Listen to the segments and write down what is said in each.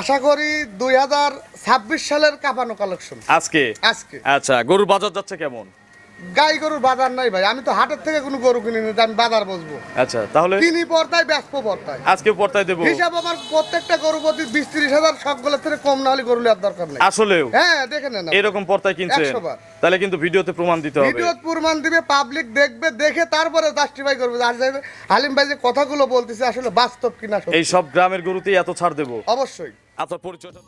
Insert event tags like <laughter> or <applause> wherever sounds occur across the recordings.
আশা করি দুই হাজার ছাব্বিশ সালের কাপানো কালেকশন আজকে? আজকে। আচ্ছা গরুর বাজার যাচ্ছে কেমন? গাই গরুর বাজার নাই ভাই। আমি তো হাটের থেকে কোনো গরু কিনি না আমি বাজার বসবো। আচ্ছা তাহলে কিনি পর্দায় ব্যস্ত পর্দায়। আজকে পর্তায় দেবো। হিসাব আমার প্রত্যেকটা গরু প্রতি বিশ ত্রিশ হাজার সবগুলোর থেকে কম না হলে গরু নেওয়ার দরকার নেই। আসলেও? হ্যাঁ দেখে নেন এরকম পর্তায় কিনছেন? 100 বার। তাহলে কিন্তু ভিডিওতে প্রমাণ দিতে হবে। ভিডিও প্রমাণ দিবে পাবলিক দেখবে দেখে তারপরে জাস্টিফাই করবে। আর হালিম ভাই যে কথাগুলো বলতেছে আসলে বাস্তব কিনা এই সব গ্রামের গরুতেই এত ছাড় দেবো। অবশ্যই। আপনার পরিচয়টা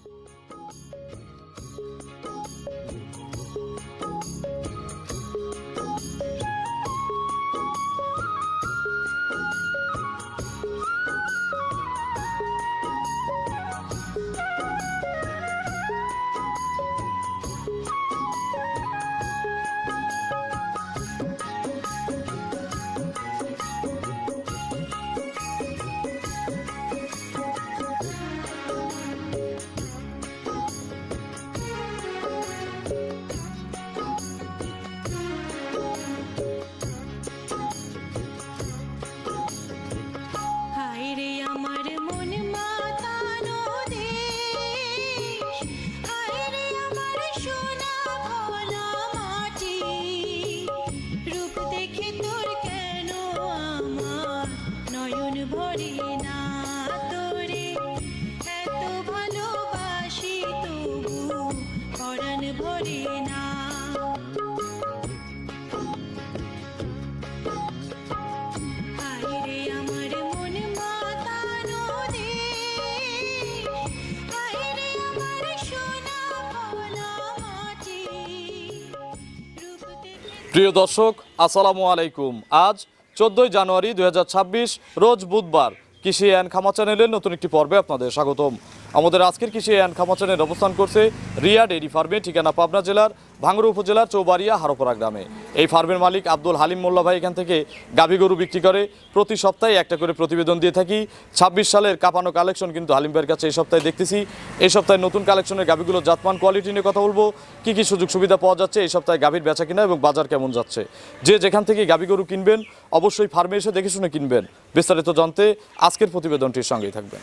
প্রিয় দর্শক, আসসালামু আলাইকুম। আজ চোদ্দই জানুয়ারি দু হাজার ছাব্বিশ, রোজ বুধবার কৃষি অ্যান্ড খামা চ্যানেলের নতুন একটি পর্বে আপনাদের স্বাগতম। আমাদের আজকের কৃষি অ্যান্ড খামা চ্যানেল অবস্থান করছে রিয়া ডেইরি ফার্মে, ঠিকানা পাবনা জেলার ভাঙ্গুড়া উপজেলার চৌবাড়িয়া হারোপাড়া গ্রামে। এই ফার্মের মালিক আব্দুল হালিম মোল্লা ভাই এখান থেকে গাভী গরু বিক্রি করে। প্রতি সপ্তাহে একটা করে প্রতিবেদন দিয়ে থাকি। ছাব্বিশ সালের কাপানো কালেকশন কিন্তু হালিম ভাইয়ের কাছে এই সপ্তাহে দেখতেছি। এই সপ্তাহে নতুন কালেকশনের গাভীগুলো জাতমান কোয়ালিটি নিয়ে কথা বলব। কি কি সুযোগ সুবিধা পাওয়া যাচ্ছে, এই সপ্তাহে গাভীর বেচা কিনা এবং বাজার কেমন যাচ্ছে। যে যেখান থেকে গাভী গরু কিনবেন, অবশ্যই ফার্মে এসে দেখে শুনে কিনবেন। বিস্তারিত জানতে আজকের প্রতিবেদনটির সঙ্গেই থাকবেন।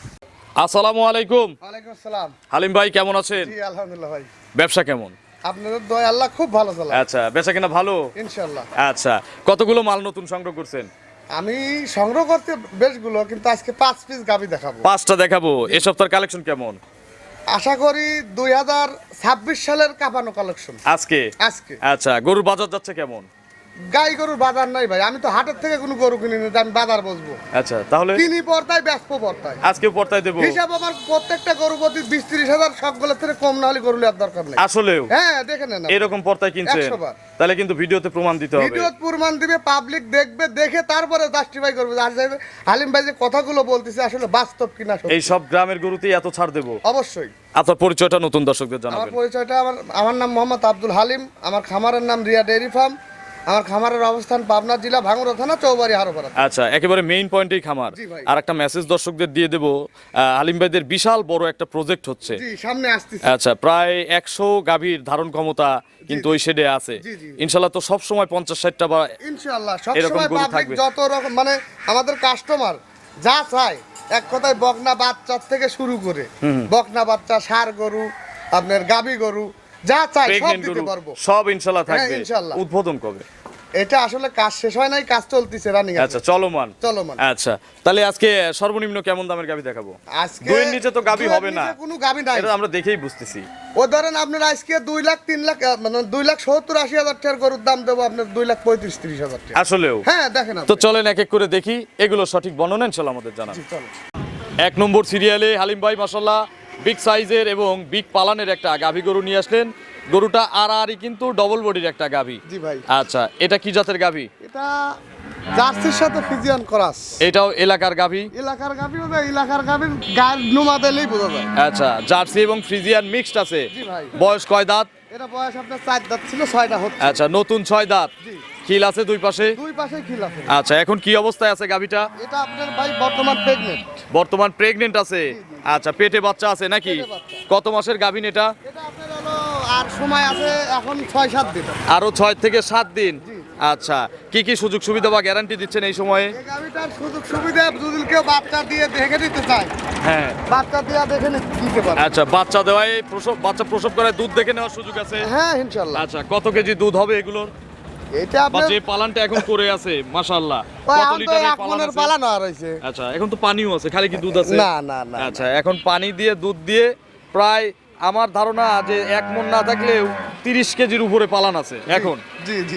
আসসালামু আলাইকুম। ওয়ালাইকুম আসসালাম। হালিম ভাই কেমন আছেন? জি আলহামদুলিল্লাহ ভাই। ব্যবসা কেমন? আপনাদের দয় আল্লাহ খুব ভালো চালায় আচ্ছা বেচা কিনা ভালো? ইনশাল্লাহ আচ্ছা কতগুলো মাল নতুন সংগ্রহ করছেন? আমি সংগ্রহ করতে বেশগুলো কিন্তু আজকে পাঁচ পিস গাবি দেখাবো। পাঁচটা দেখাবো এই সপ্তাহের কালেকশন কেমন? আশা করি দুই হাজার ছাব্বিশ সালের কাপানো কালেকশন আজকে? আজকে। আচ্ছা গরুর বাজার যাচ্ছে কেমন? গাই গরুর বাজার নাই ভাই। আমি তো হাটের থেকে কোনো গরু কিনি না আমি বাজার বসবো। আচ্ছা তাহলে কিনি পর্দায় ব্যস্ত পর্দায়। আজকে পর্তায় দেবো। হিসাব আমার প্রত্যেকটা গরু প্রতি বিশ ত্রিশ হাজার সবগুলোর থেকে কম না হলে গরু নেওয়ার দরকার নেই। আসলেও? হ্যাঁ দেখে নেন এরকম পর্তায় কিনছেন? 100 বার। তাহলে কিন্তু ভিডিওতে প্রমাণ দিতে হবে। ভিডিও প্রমাণ দিবে পাবলিক দেখবে দেখে তারপরে জাস্টিফাই করবে আর যাইবে হালিম ভাই যে কথাগুলো বলতেছে আসলে বাস্তব কিনা। এই সব গ্রামের গরুতেই এত ছাড় দেবো। অবশ্যই। আপনার পরিচয়টা নতুন দর্শকদের জানাবেন। আমার পরিচয়টা আমার আমার নাম মোহাম্মদ আব্দুল হালিম আমার খামারের নাম রিয়া ডেয়ারি ফার্ম। আমার খামারের অবস্থান পাবনা জেলা ভাঙড়া থানা চৌবাড়ি হারোপাড়া আচ্ছা একেবারে মেইন পয়েন্টেই খামার। আর একটা মেসেজ দর্শকদের দিয়ে দেবো। আহ, হালিম ভাইদের বিশাল বড় একটা প্রজেক্ট হচ্ছে। জি সামনে আসতেছি। আচ্ছা প্রায় একশো গাভীর ধারণ ক্ষমতা কিন্তু ওই শেডে আছে। ইনশাল্লাহ তো সব সময় পঞ্চাশ ষাটটা বা ইনশাআল্লাহ সব পাবলিক থাকবে। যত রকম মানে আমাদের কাস্টমার যা চায় এক কথায় বকনা বাচ্চা থেকে শুরু করে। বকনা বাচ্চা সার গরু আপনার গাবি গরু যা চাই সব দিতে পারব। সব ইনশাল্লাহ হ্যাঁ, থাকবে। উদ্বোধন কবে? এটা আসলে কাজ শেষ হয় নাই কাজ চলতেছে রানিং আচ্ছা চলমান। চলো মানে আচ্ছা তাহলে আজকে সর্বনিম্ন কেমন দামের গাভী দেখাবো? আজকে দুইয়ের নিচে তো দুইয়ের হবে না। কোনো গাবি নাই। এটা আমরা দেখেই বুঝতেছি। ও ধরেন আপনার আজকে দুই লাখ তিন লাখ মানে দুই লাখ সত্তর আশি হাজার টাকার গরুর দাম দেবো আপনার দুই লাখ পঁয়ত্রিশ তিরিশ হাজার টাকা। আসলেও? হ্যাঁ দেখেন তো চলেন এক এক করে দেখি এগুলো সঠিক বর্ণনা ইনশাল্লাহ আমাদের জানান। এক নম্বর সিরিয়ালে হালিম ভাই মাসাল্লাহ বিগ সাইজের এবং বিগ পালানের একটা গাভী গরু নিয়ে আসলেন। গরুটা আর আরই কিন্তু ডবল বডির একটা গাভী। জি ভাই। আচ্ছা এটা কি জাতের গাভী? এটা জার্সির সাথে ফিজিয়ান করাস। এটাও এলাকার গাভী? এলাকার গাভী ওদের এলাকার গাভির গায়ের নুমা দিলেই বোঝা যায়। আচ্ছা জার্সি এবং ফ্রিজিয়ান মিক্সড আছে। জি ভাই। বয়স কয় দাঁত? এটা বয়স আপনার চার দাঁত ছিল ছয়টা হচ্ছে। আচ্ছা নতুন ছয় দাঁত। জি। খিল আছে দুই পাশে? দুই পাশে খিল আছে। আচ্ছা এখন কি অবস্থায় আছে গাভীটা? এটা আপনার ভাই বর্তমান প্রেগনেন্ট বর্তমান প্রেগনেন্ট আছে। আচ্ছা পেটে বাচ্চা আছে নাকি? কত মাসের গাভীন এটা? এটা আপনার হলো আর সময় আছে এখন ছয় সাত দিন। আরও ছয় থেকে সাত দিন? আচ্ছা কি কি সুযোগ সুবিধা বা গ্যারান্টি দিচ্ছেন এই সময়ে? এই গাভিটার সুযোগ সুবিধা যদি কেউ বাচ্চা দিয়ে দেখে নিতে চায় হ্যাঁ। বাচ্চা দিয়ে দেখে নিতে পারে। আচ্ছা বাচ্চা দেওয়ায় প্রসব বাচ্চা প্রসব করায় দুধ দেখে নেওয়ার সুযোগ আছে? হ্যাঁ ইনশাল্লাহ। আচ্ছা কত কেজি দুধ হবে এগুলোর? এটা বা যে পালানটা এখন করে আছে মাশাআল্লাহ। <laughs> কত লিটারের এক পালান মনের আছে? পালানো আর হয়েছে আচ্ছা এখন তো পানিও আছে খালি কি দুধ আছে? না না না আচ্ছা এখন পানি দিয়ে দুধ দিয়ে প্রায় আমার ধারণা যে এক মন না থাকলেও তিরিশ কেজির উপরে পালান আছে এখন।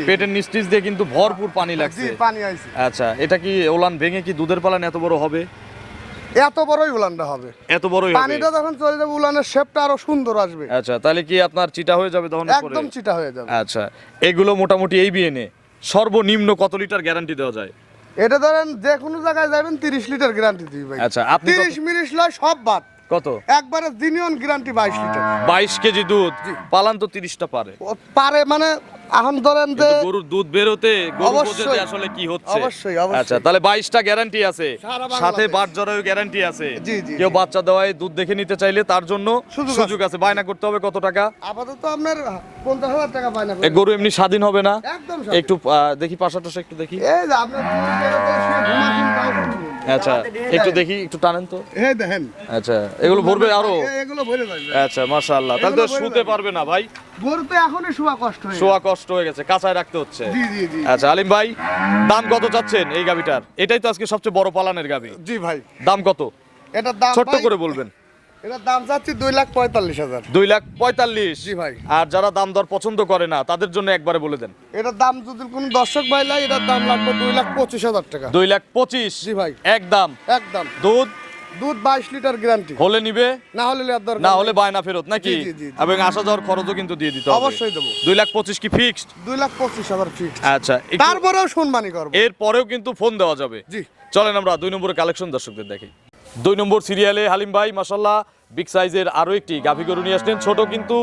পেটের নিস্টিস দিয়ে কিন্তু ভরপুর পানি লাগছে। পানি আচ্ছা এটা কি ওলান ভেঙে কি দুধের পালান এত বড় হবে? এত বড়ই উলানটা হবে। এত বড়ই হবে। পানিটা যখন চলে যাবে উলানের শেপটা আরও সুন্দর আসবে। আচ্ছা তাহলে কি আপনার চিটা হয়ে যাবে তখন একদম চিটা হয়ে যাবে। আচ্ছা এগুলো মোটামুটি এই বিএনএ সর্বনিম্ন কত লিটার গ্যারান্টি দেওয়া যায়? এটা ধরেন যে কোনো জায়গায় যাবেন তিরিশ লিটার গ্যারান্টি দিই ভাই। আচ্ছা, আপনি কত- তিরিশ মিনিট লয় সব বাদ। কত? একবারে জিনিয়ন গ্যারান্টি বাইশ লিটার। বাইশ কেজি দুধ পালান তো তিরিশটা পারে। পারে মানে এখন ধরেন যে গরুর দুধ বেরোতে গরু অবশ্যই। বোঝে আসলে কি হচ্ছে? অবশ্যই, অবশ্যই। আচ্ছা তাহলে বাইশটা গ্যারান্টি আছে। সাথে বাট জরায়ু গ্যারান্টি আছে। জি, জি, কেউ বাচ্চা দেওয়ায় দুধ দেখে নিতে চাইলে তার জন্য সুযোগ সুযোগ আছে। বায়না করতে হবে কত টাকা? আপাতত আপনার পঞ্চাশ হাজার টাকা পায় না এ গরু এমনি স্বাধীন হবে না? একদম একটু দেখি পাশাটা একটু দেখি। এই যে আপনার আচ্ছা একটু দেখি একটু টানেন তো। হ্যাঁ দেখেন। আচ্ছা এগুলো ভরবে আরও? এগুলো ভরে যাবে আচ্ছা মাশাআল্লাহ। তাহলে তো শুতে পারবে না ভাই। ভরতে এখন শোয়া কষ্ট হয়ে শোয়া কষ্ট হয়ে গেছে কাঁচায় রাখতে হচ্ছে। জি জি জি। আচ্ছা আলিম ভাই দাম কত চাচ্ছেন এই গাবিটার? এটাই তো আজকে সবচেয়ে বড় পালানের গাবি। জি ভাই। দাম কত? এটার দাম ছোট্ট করে বলবেন। এটার দাম চাচ্ছি দুই লাখ পঁয়তাল্লিশ হাজার। দুই লাখ পঁয়তাল্লিশ? জি ভাই। আর যারা দাম দর পছন্দ করে না তাদের জন্য একবারে বলে দেন। এটার দাম যদি কোনো দর্শক ভাই এটার দাম লাগবে দুই লাখ পঁচিশ হাজার টাকা। দুই লাখ পঁচিশ? জি ভাই। একদম একদম। দুধ? দুধ বাইশ লিটার গ্যারান্টি। হলে নিবে? না হলে দরকার না। হলে বায়না ফেরত নাকি। এবং আসা যাওয়ার খরচও কিন্তু দিয়ে দিতে হবে। অবশ্যই দেবো। দুই লাখ পঁচিশ কি ফিক্সড দুই লাখ পঁচিশ হাজার আচ্ছা তারপরেও সম্মানী করব। এর পরেও কিন্তু ফোন দেওয়া যাবে। জি। চলেন আমরা দুই নম্বরের কালেকশন দর্শকদের দেখি দুই নম্বর সিরিয়ালে হালিম ভাই মাসাল্লাহ বিগ সাইজের আরও একটি গাভী গরু নিয়ে আসলেন। ছোট কিন্তু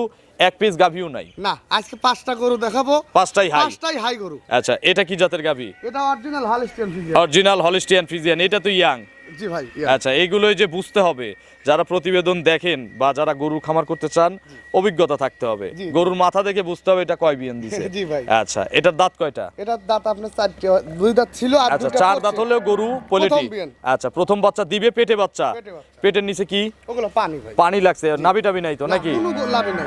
এক পিস গাভীও নাই। না আজকে পাঁচটা গরু দেখাবো। পাঁচটাই হাই পাঁচটাই হাই গরু। আচ্ছা এটা কি জাতের গাভী? এটা original Holstein Friesian original Holstein Friesian এটা তো ইয়াং জি ভাই আচ্ছা এইগুলোই যে বুঝতে হবে যারা প্রতিবেদন দেখেন বা যারা গরু খামার করতে চান অভিজ্ঞতা থাকতে হবে। গরুর মাথা দেখে বুঝতে হবে এটা কয় বিয়ান দিছে <laughs> জি ভাই। আচ্ছা এটার দাঁত কয়টা? এটার দাঁত আপনার চারটে দুই দাঁত ছিল আর আচ্ছা চার দাঁত হলেও গরু পোলেটি আচ্ছা প্রথম বাচ্চা দিবে পেটে বাচ্চা। পেটের নিচে কি? ওগুলো পানি ভাই। পানি লাগছে নাবি টাবি নাই তো নাকি।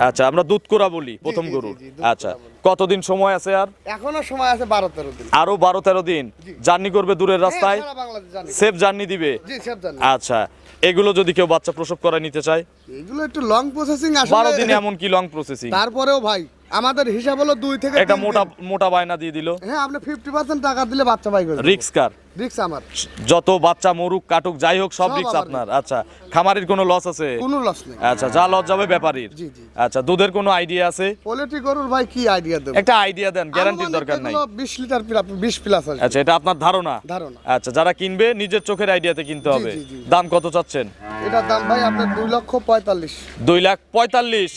আচ্ছা আমরা দুধ কোরা বলি প্রথম গরুর আচ্ছা। কতদিন সময় আছে আর? এখনও সময় আছে বারো তেরো দিন। আরও বারো তেরো দিন? জার্নি করবে দূরের রাস্তায়? হ্যাঁ, জানি সেফ জার্নি দিবে? আচ্ছা এগুলো যদি কেউ বাচ্চা প্রসব করায় নিতে চায়? এগুলো একটু লং প্রসেসিং বারো দিনে এমন কি লং প্রসেসিং তারপরেও ভাই আমাদের হিসাব হলো দুই থেকে একটা মোটা মোটা বায়না দিয়ে দিল। হ্যাঁ আপনি ফিফটি পার্সেন্ট টাকা দিলে বাচ্চা পাই করে রিক্স কার? রিক্স আমার। যত বাচ্চা মরুক কাটুক যাই হোক সব রিক্স আপনার। আচ্ছা খামারের কোনো লস আছে? কোনো লস নেই। আচ্ছা যা লস যাবে ব্যাপারীর। জি, জি। আচ্ছা দুধের কোনো আইডিয়া আছে? পোলিট্রি গরুর ভাই কি আইডিয়া দেবো? একটা আইডিয়া দেন গ্যারান্টির দরকার নাই। বিশ লিটার বিশ প্লাস আছে আচ্ছা এটা আপনার ধারণা? ধারণা। আচ্ছা যারা কিনবে নিজের চোখের আইডিয়াতে কিনতে হবে। দাম কত চাচ্ছেন? এটার দাম ভাই আপনার দুই লক্ষ পঁয়তাল্লিশ। দুই লাখ পঁয়তাল্লিশ।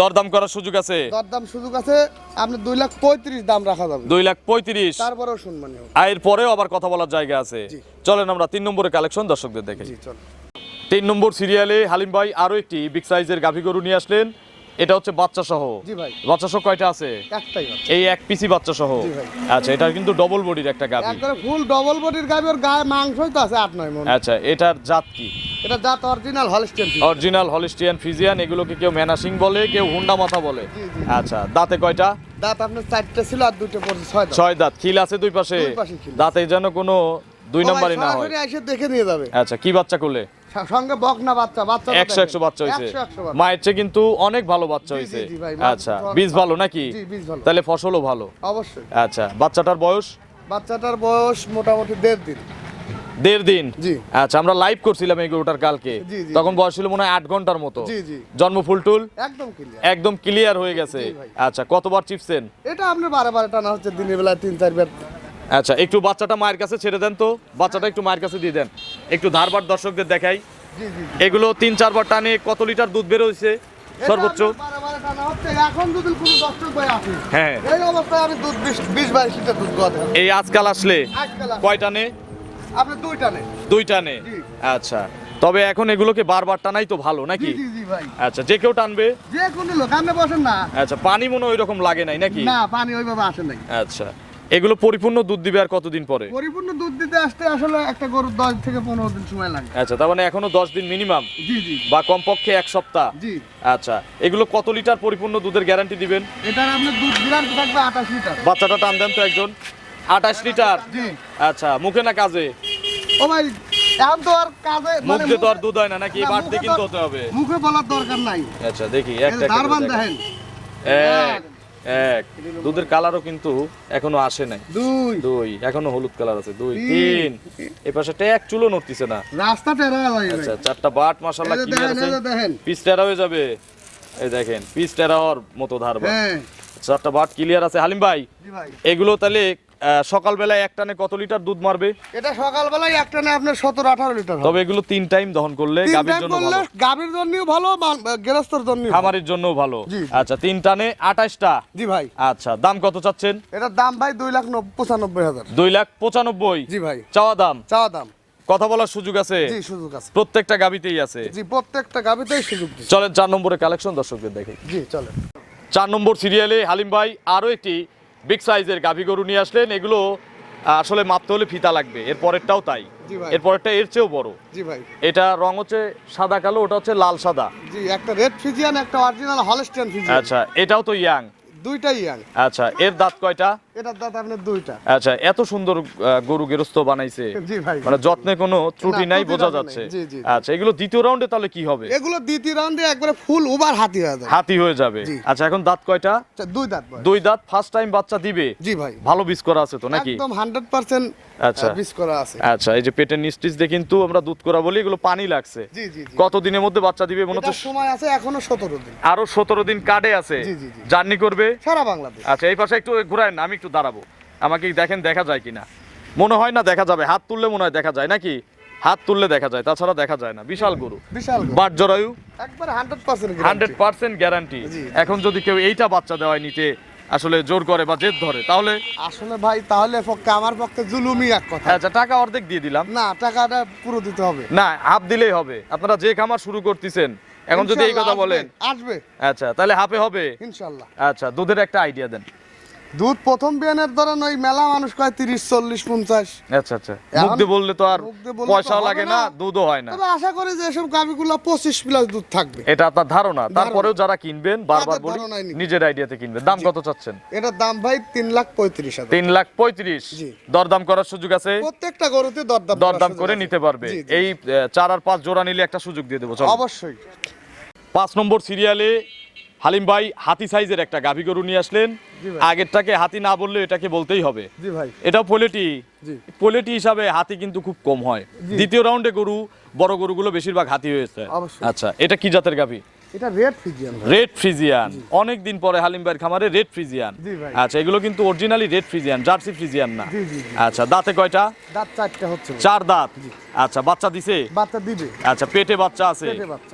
দরদাম করার সুযোগ আছে? দরদাম সুযোগ আছে আপনি দুই লাখ পঁয়ত্রিশ দাম রাখা যাবে। দুই লাখ পঁয়ত্রিশ? তারপরেও হবে আয়ের পরেও আবার কথা বলার জায়গা আছে। চলেন আমরা তিন নম্বরের কালেকশন দর্শকদের দেখে তিন নম্বর সিরিয়ালে হালিম ভাই আরও একটি বিগ সাইজের গাভী গরু নিয়ে আসলেন। এটা হচ্ছে বাচ্চা সহ জি ভাই। বাচ্চা সহ কয়টা আছে? একটাই। এই এক পিসি বাচ্চা সহ আচ্ছা এটা কিন্তু ডবল বডির একটা গাভী। একবারে ফুল ডবল বডির গাবি ওর গায়ে মাংসই তো আছে আট নয় মন। আচ্ছা এটার জাত কি? এটা জাত original Holstein original Holstein Friesian এগুলোকে কেউ ম্যানাসিং বলে কেউ হুন্ডা মাথা বলে। আচ্ছা দাঁতে কয়টা? দাঁত আপনার চারটে ছিল আর দুটো পড়ছে ছয় দাঁত। ছয় দাঁত খিল আছে দুই পাশে। দাঁতে যেন কোনো দুই নাম্বারই না হয়। এসে দেখে নিয়ে যাবে। আচ্ছা কি বাচ্চা করলে সঙ্গে বকনা বাচ্চা বাচ্চা একশো বাচ্চা হয়েছে। মায়ের চেয়ে কিন্তু অনেক ভালো বাচ্চা হয়েছে। আচ্ছা বীজ ভালো। ভালো নাকি? জি, বীজ ভালো। তাহলে ফসলও ভালো। অবশ্যই। আচ্ছা বাচ্চাটার বয়স? বাচ্চাটার বয়স মোটামুটি দেড় দিন। দেড় দিন? আচ্ছা আমরা লাইভ করছিলাম এই গরুটার কালকে। তখন বয়স ছিল মনে হয় আট ঘণ্টার মতো। জন্ম একদম ক্লিয়ার একদম ক্লিয়ার হয়ে গেছে। আচ্ছা কতবার চিপছেন? এটা আপনি বারে বারে টানা হচ্ছে দিনের বেলায় তিন চারবার আচ্ছা একটু বাচ্চাটা মায়ের কাছে ছেড়ে দেন তো। বাচ্চাটা একটু মায়ের কাছে দিয়ে দেন। একটু ধারবার দর্শকদের দেখাই। এগুলো তিন চারবার টানে কত লিটার দুধ বের হয়েছে? সর্বোচ্চ? আপনার হ্যাঁ। এই অবস্থায় আমি দুধ বিশ বিশ বাইশ লিটার দুধ এই আজকাল আসলে। কয় টানে? আপনি দুই টানে দুই টানে আচ্ছা। তবে এখন এগুলোকে বারবার টানাই তো ভালো নাকি? জি জি ভাই। আচ্ছা যে কেউ টানবে? যে কোনো লোক আপনি বসেন না। আচ্ছা পানি মনে ওই রকম লাগে নাই নাকি? না পানি ওইভাবে আসে নাই। আচ্ছা। এগুলো পরিপূর্ণ দুধ দিবে আর কতদিন পরে? পরিপূর্ণ দুধ দিতে আসতে আসলে একটা গরুর দশ থেকে পনেরো দিন সময় লাগে। আচ্ছা তার মানে এখনও দশ দিন মিনিমাম জি জি। বা কমপক্ষে এক সপ্তাহ? জি। আচ্ছা এগুলো কত লিটার পরিপূর্ণ দুধের গ্যারান্টি দিবেন? এটার আপনার দুধ থাকবে আঠাশ লিটার। বাচ্চাটা টান দেন তো একজন। আঠাশ লিটার? জি। আচ্ছা মুখে না কাজে? ও ভাই এখন তো আর কাজে মুখ মানে দিয়ে তো আর দুধ হয় না নাকি বাড়তে কিনতে হতে হবে? মুখে বলার দরকার নাই। আচ্ছা দেখি একটা করে দেখেন। এক এক। দুধের কালারও কিন্তু এখনও আসে নাই। দুই। দুই এখনও হলুদ কালার আছে। দুই তিন। তিন। এ পাশে এক চুলো নড়তিছে না। রাস্তা টেরা হয় আচ্ছা চারটা বাট মাশাআল্লাহ এই দেখেন, আছে। পিস টেরা হয়ে যাবে। এই দেখেন পিস টেরা হওয়ার মতো ধার বাট হ্যাঁ চারটা বাট ক্লিয়ার আছে। হালিম ভাই জি ভাই। এগুলো তাহলে সকালবেলায় এক টানে কত লিটার দুধ মারবে? এটা সকালবেলায় একটা না আপনার সতেরো আঠারো লিটার তবে এগুলো তিন টাইম দহন করলে গাভীর জন্য ভালো। গাভীর জন্যও ভালো বা- জন্য খামারের জন্যও ভালো। আচ্ছা তিন টানে আঠাশটা? জি ভাই। আচ্ছা দাম কত চাচ্ছেন? এটার দাম ভাই দুই লাখ পঁচানব্বই হাজার। দুই লাখ পঁচানব্বই? জি ভাই। চাওয়া দাম? চাওয়া দাম। কথা বলার সুযোগ আছে? জি সুযোগ আছে। প্রত্যেকটা গাবিতেই আছে? জি প্রত্যেকটা গাভীতেই সুযোগ চলেন চার নম্বরে কালেকশন দর্শকদের দেখে জি চলে চার নম্বর সিরিয়ালে হালিম ভাই আরও একটি বিগ সাইজের গাভী গরু নিয়ে আসলেন এগুলো আসলে মাপতে হলে ফিতা লাগবে এর পরেরটাও তাই। এর পরেরটা এর চেয়েও বড়। জি ভাই। এটা রং হচ্ছে সাদা কালো ওটা হচ্ছে লাল সাদা। জি একটা রেড ফিজিয়ান একটা অরিজিনাল হলস্টিয়ান ফিজিয়ান আচ্ছা এটাও তো ইয়াং। দুইটাই ইয়াং। আচ্ছা এর দাঁত কয়টা? এটার দাঁত আপনার দুইটা। আচ্ছা এত সুন্দর গরু গেরস্ত বানাইছে। জি ভাই। মানে যত্নে কোনো ত্রুটি নাই বোঝা যাচ্ছে। আচ্ছা এগুলো দ্বিতীয় রাউন্ডে তাহলে কি হবে? এগুলো দ্বিতীয় রাউন্ডে একবারে ফুল ওভার হাতি হয়ে যায় হাতি হয়ে যাবে। আচ্ছা এখন দাঁত কয়টা? আচ্ছা, দুই দাঁত দুই দাঁত ফার্স্ট টাইম বাচ্চা দিবে? জি ভাই। ভালো বীজ করা আছে তো নাকি? একদম হান্ড্রেড পার্সেন্ট আচ্ছা। বিষ করা আছে। আচ্ছা এই যে পেটের নিস্টিস দিয়ে কিন্তু আমরা দুধ করা বলি এগুলো পানি লাগছে। জি জি জি। কত দিনের মধ্যে বাচ্চা দিবে মনে হচ্ছে? সময় আছে এখনও সতেরো দিন। আরও সতেরো দিন কার্ডে আছে। জি, জি, জি। জার্নি করবে? সারা বাংলাদেশ। আচ্ছা এই পাশে একটু ঘুরায় না আমি একটু দাঁড়াবো। আমাকে দেখেন দেখা যায় কিনা। মনে হয় না দেখা যাবে হাত তুললে মনে হয় দেখা যায় নাকি? হাত তুললে দেখা যায় তাছাড়া দেখা যায় না। বিশাল গরু। বিশাল বাট জরায়ু? একবার hundred percent hundred percent guarantee এখন যদি কেউ এইটা বাচ্চা দেওয়ায় নিতে আসলে জোর করে বা জেদ ধরে তাহলে? আসলে ভাই তাহলে পক্ষে আমার পক্ষে জুলুমি এক কথা। আচ্ছা টাকা অর্ধেক দিয়ে দিলাম। না টাকাটা পুরো দিতে হবে। না হাফ দিলেই হবে। আপনারা যে খামার শুরু করতেছেন এখন যদি এই কথা বলেন। আসবে, আসবে। আচ্ছা তাহলে হাফে হবে? ইনশাল্লাহ। আচ্ছা দুধের একটা আইডিয়া দেন। দুধ প্রথম বিয়ানের ধরেন ওই মেলা মানুষ কয় তিরিশ চল্লিশ পঞ্চাশ। আচ্ছা আচ্ছা। মুখ দিয়ে বললে তো আর পয়সাও লাগে না। দুধও হয় না। তবে আশা করি যে এসব গাভিগুলো পঁচিশ প্লাস দুধ থাকবে। এটা আপনার ধারণা। তারপরেও যারা কিনবেন বারবার বলি নিজের আইডিয়াতে কিনবেন। দাম কত চাচ্ছেন? এটার দাম ভাই তিন লাখ পঁয়ত্রিশ হাজার। তিন লাখ পঁয়ত্রিশ। দরদাম করার সুযোগ আছে? প্রত্যেকটা গরুতে দরদাম দরদাম করে নিতে পারবে। এই চার আর পাঁচ জোড়া নিলে একটা সুযোগ দিয়ে দেবো অবশ্যই। পাঁচ নম্বর সিরিয়ালে হালিম ভাই হাতি সাইজের একটা গাভী গরু নিয়ে আসলেন। আগেরটাকে হাতি না বললে এটাকে বলতেই হবে। জি ভাই। এটাও পোলেটি। পোলেটি হিসাবে হাতি কিন্তু খুব কম হয়। দ্বিতীয় রাউন্ডে গরু বড় গরুগুলো বেশিরভাগ হাতি হয়েছে। আচ্ছা এটা কি জাতের গাভী? এটা রেড ফিজিয়ান ভাই। Red Friesian. অনেক দিন পরে হালিম ভাইয়ের খামারে রেড ফ্রিজিয়ান। আচ্ছা এগুলো কিন্তু originally red Friesian Jersey Friesian না। আচ্ছা দাঁতে কয়টা? দাঁত চারটা হচ্ছে চার দাঁত। আচ্ছা বাচ্চা দিছে? বাচ্চা দিবে। আচ্ছা পেটে বাচ্চা আছে।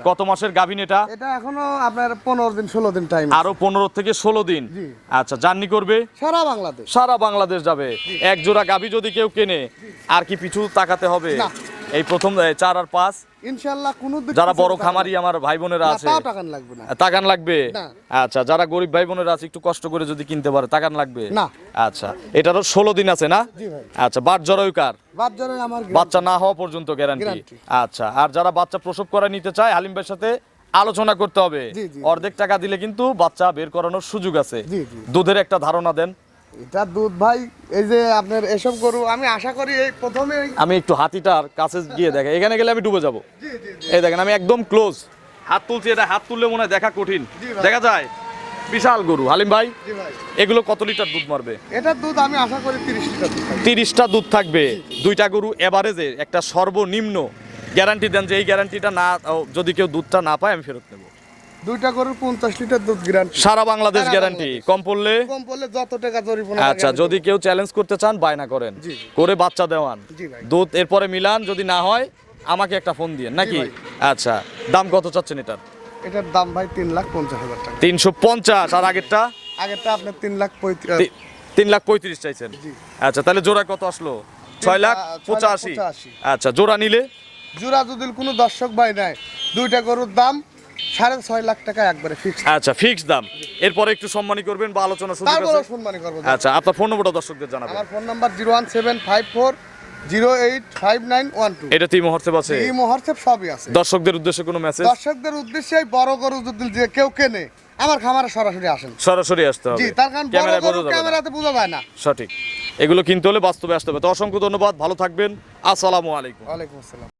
কত মাসের গাভিন এটা? এটা এখনও আপনার পনেরো দিন ষোলো দিন টাইম আরও পনেরো থেকে ষোলো দিন। আচ্ছা জার্নি করবে? সারা বাংলাদেশ। সারা বাংলাদেশ যাবে। এক জোড়া গাভী যদি কেউ কেনে আর কি পিছু তাকাতে হবে। এই প্রথম চার আর পাঁচ। কোনো যারা বড় খামারি আমার ভাই বোনেরা আছে। তাও টাকা লাগবে না। তাকান লাগবে? আচ্ছা যারা গরিব ভাই বোনেরা আছে একটু কষ্ট করে যদি কিনতে পারে তাকান লাগবে? না। আচ্ছা এটারও ষোলো দিন আছে না? আচ্ছা বাট জরায়ু কার? বাচ্চা না হওয়া পর্যন্ত গ্যারান্টি আচ্ছা আর যারা বাচ্চা প্রসব করা নিতে চায় হালিম ভাইয়ের সাথে আলোচনা করতে হবে। অর্ধেক টাকা দিলে কিন্তু বাচ্চা বের করানোর সুযোগ আছে। দুধের একটা ধারণা দেন। এটা দুধ ভাই এই যে আপনার এসব গরু আমি আশা করি এই প্রথমে আমি একটু হাতিটার কাছে গিয়ে দেখে এখানে গেলে আমি ডুবে যাব। এই দেখেন আমি একদম ক্লোজ হাত তুলছি এটা হাত তুললে মনে হয় দেখা কঠিন। দেখা যায়। বিশাল গরু। হালিম ভাই এগুলো কত লিটার দুধ মারবে? এটার দুধ আমি আশা করি তিরিশ লিটার তিরিশটা দুধ থাকবে। দুইটা গরু এভারেজে একটা সর্বনিম্ন গ্যারান্টি দেন যে এই গ্যারান্টিটা না যদি কেউ দুধটা না পায় আমি ফেরত নেব। দুইটা গরুর পঞ্চাশ লিটার দুধ গ্যারান্টি সারা বাংলাদেশ গ্যারান্টি কম পড়লে? কম পড়লে যত টাকা জরিমানা আচ্ছা যদি কেউ চ্যালেঞ্জ করতে চান বায়না করেন। করে বাচ্চা দেওয়ান। দুধ এরপরে মিলান যদি না হয় আমাকে একটা ফোন দিয়ে নাকি? আচ্ছা দাম কত চাচ্ছেন এটার? এটার দাম ভাই তিন লাখ পঞ্চাশ হাজার টাকা। তিনশো পঞ্চাশ আর আগেরটা? আগেরটা আপনার তিন লাখ তিন লাখ পঁয়ত্রিশ চাইছেন। আচ্ছা তাহলে জোড়া কত আসলো? ছয় লাখ ছয় লাখ পঁচাশি। পঁচাশি। আচ্ছা জোড়া নিলে? জোড়া যদি কোনো দর্শক ভাই নাই দুইটা গরুর দাম সাড়ে ছয় লাখ টাকা একবারে ফিক্স আচ্ছা ফিক্স দাম। এরপরে একটু সম্মানী করবেন বা আলোচনা তারপরে সম্মানী করব আচ্ছা আপনার ফোন নম্বরটা দর্শকদের জানাবেন। আমার phone number zero one seven five four zero eight five nine one two এটা আছে? সবই আছে। দর্শকদের উদ্দেশ্যে কোনো মেসেজ দর্শকদের উদ্দেশ্যে বড় গরু যদি যে কেউ কেনে আমার খামারে সরাসরি আসেন। সরাসরি আসতে হবে। জি তার কারণ বড় গরু ক্যামেরাতে বোঝা যায় না। সঠিক। এগুলো কিনতে হলে বাস্তবে আসতে হবে। তো অসংখ্য ধন্যবাদ ভালো থাকবেন। আসসালামু আলাইকুম। ওয়ালাইকুম আসসালাম।